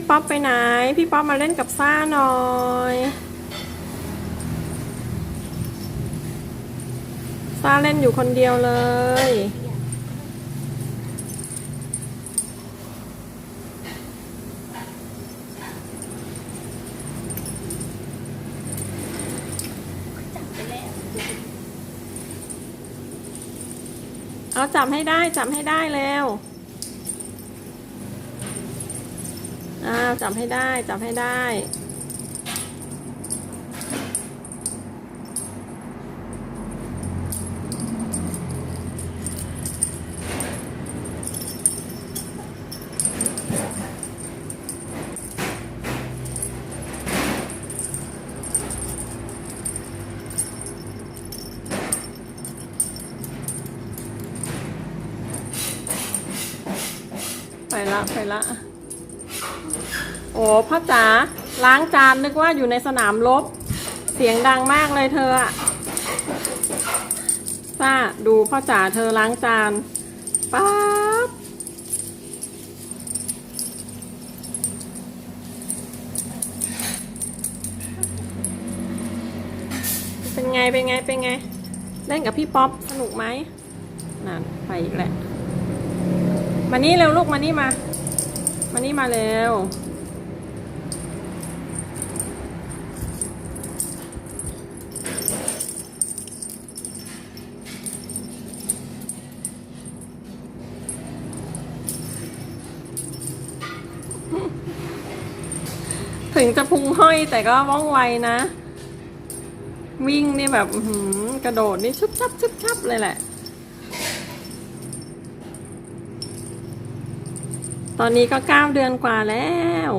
พี่ป๊อปไปไหน พี่ป๊อปมาเล่นกับซ่าหน่อยซ่าเล่นอยู่คนเดียวเลย เอาจับให้ได้จับให้ได้แล้ว อ้าวจับให้ได้ จับให้ได้ ไปละ ไปละ โอ้พ่อจ๋าล้างจานนึกว่าอยู่ในสนามรบเสียงดังมากเลยเธออะป้าดูพ่อจ๋าเธอล้างจานป๊าบเป็นไงเป็นไงเป็นไง เล่นกับพี่ป๊อปสนุกไหมนั่นไปอีกแหละมานี่เร็วลูกมานี่มา มานี่มาเร็วถึงจะพุงห้อยแต่ก็ว่องไวนะ วิ่งนี่แบบกระโดดนี่ชุบชับชุบชับเลยแหละ ตอนนี้ก็เก้าเดือนกว่าแล้ว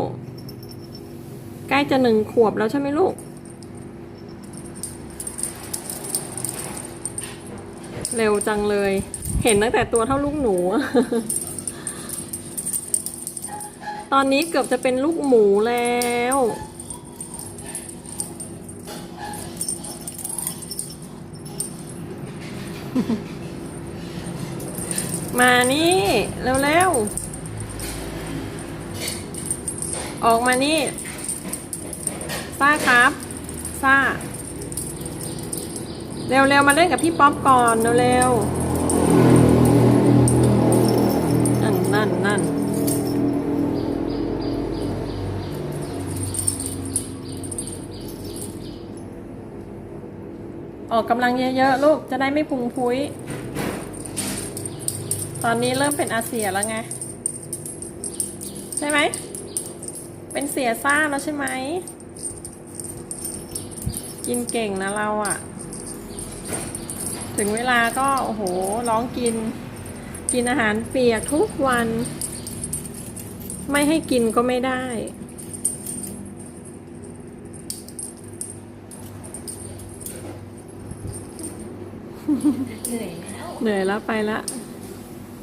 ใกล้จะหนึ่งขวบแล้วใช่ไหมลูก เร็วจังเลย เห็นตั้งแต่ตัวเท่าลูกหนู ตอนนี้เกือบจะเป็นลูกหมูแล้วมานี่ เร็วๆ ออกมานี่ซ่าครับซ่า เร็วๆ มาเล่นกับพี่ป๊อปก่อนเร็วๆนั่นนั่นนั่นออกกำลังเยอะๆ ลูกจะได้ไม่พุงพุ้ย ตอนนี้เริ่มเป็นอาเซียแล้วไง ใช่ไหม เป็นเสียซ่าแล้วใช่ไหม กินเก่งนะเราอะ่ะ ถึงเวลาก็ โอ้โห ร้องกิน กินอาหารเปียกทุกวัน ไม่ให้กินก็ไม่ได้เหนื่อยแล้ว เหนื่อยแล้วไปละเ